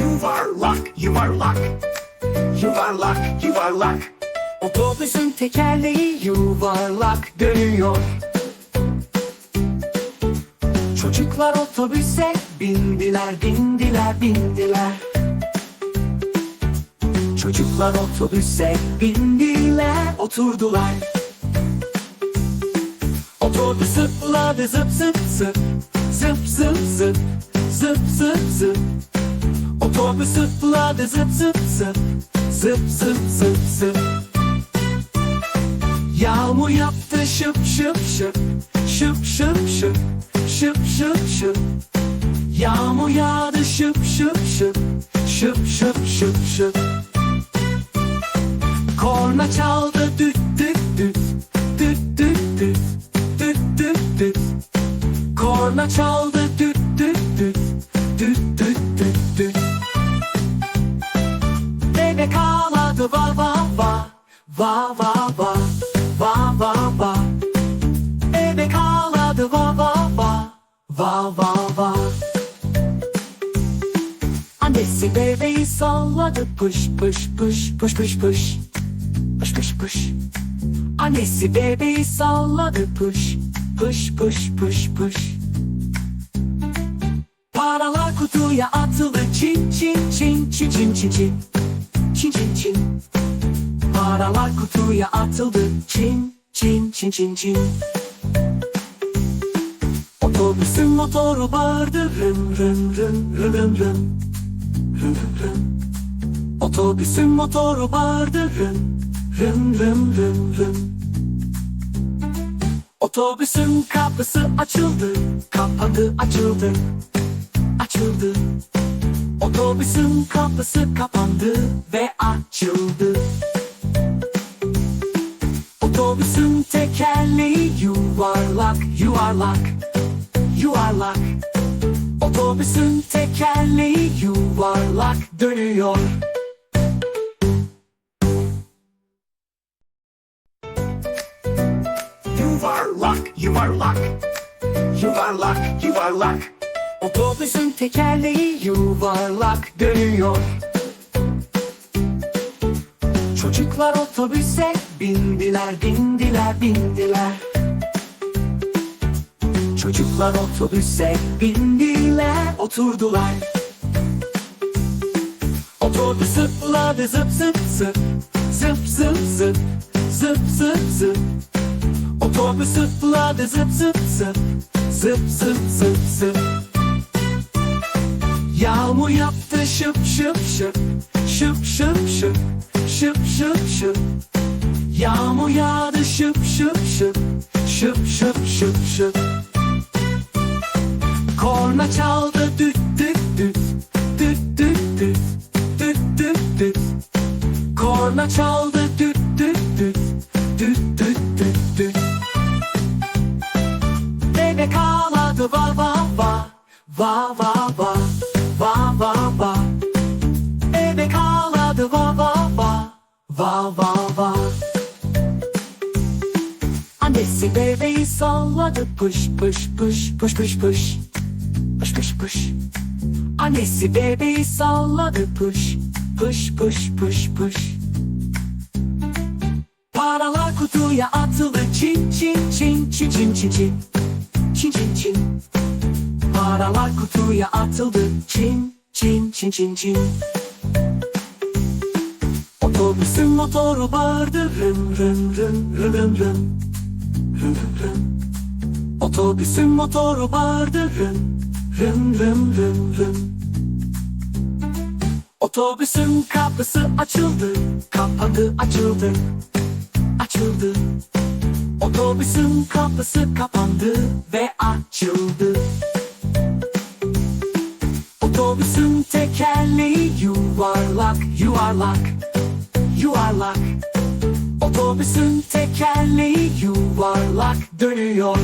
Yuvarlak, yuvarlak. Yuvarlak, yuvarlak. Otobüsün tekerleği yuvarlak dönüyor. Çocuklar otobüse bindiler, bindiler, bindiler. Çocuklar otobüse bindiler, oturdular. Otobüs zıpladı zıp zıp zıp, zıp zıp zıp, zıp zıp zıp. Otobüs zıpladı zıp zıp zıp, zıp zıp zıp zıp. Yağmur yaptı şıp şıp şıp. Şıp şıp şıp. Şıp şıp şıp. Yağmur yağdı şıp şıp şıp. Şıp şıp şıp şıp. Korna çaldı düt düt düt. Düt düt düt. Düt düt düt. Korna çaldı ağladı va va va Va va va Va va va Bebek ağladı va va va Va va va Annesi bebeği salladı pış pış pış pış pış pış Pış pış pış Annesi bebeği salladı pış pış pış pış pış Paralar kutuya atıldı çin çin çin çin çin çin çin Çin çin çin. Paralar kutuya atıldı. Çin çin çin çin çin. Otobüsün motoru bağırdı Rın rın rın rın rın rın. Rın rın rın. Otobüsün motoru bağırdı Rın rın rın rın rın. Otobüsün kapısı açıldı. Kapandı açıldı. Açıldı Otobüsün kapısı kapandı ve açıldı. Otobüsün tekerleği yuvarlak, yuvarlak, yuvarlak. Otobüsün tekerleği yuvarlak dönüyor. Yuvarlak, yuvarlak. Yuvarlak, yuvarlak. Otobüsün tekerleği yuvarlak dönüyor. Çocuklar otobüse bindiler, bindiler, bindiler. Çocuklar otobüse bindiler, oturdular. Otobüs zıpladı zıp zıp zıp, zıp zıp zıp, zıp zıp zıp. Otobüs zıpladı zıp zıp zıp, zıp zıp zıp zıp. Yağmur yaptı şıp şıp şıp Şıp şıp şıp Şıp şıp şıp. Yağmur yağdı şıp şıp şıp Şıp şıp şıp şıp. Korna çaldı düt düt düt Düt düt düt Düt düt düt. Korna çaldı düt düt düt Düt düt düt düt. Bebek ağladı va va va Va va va va Va va. Va Annesi bebeği salladı pış pış pış pış pış pış. Pış pış pış. Annesi bebeği salladı pış pış pış pış pış. Paralar kutuya atıldı çin çin çin çin çin çin çin. Çin çin çin. Paralar kutuya atıldı Çin çin çin çin çin Otobüsün motoru bağırdı Rın rın rın rın rın rın. Rın rın rın. Otobüsün motoru bağırdı Rın rın rın rın rın. Otobüsün kapısı açıldı. Kapandı açıldı. Açıldı. Otobüsün kapısı kapandı ve açıldı. Otobüsün tekerleği yuvarlak, yuvarlak, yuvarlak. Otobüsün tekerleği yuvarlak dönüyor.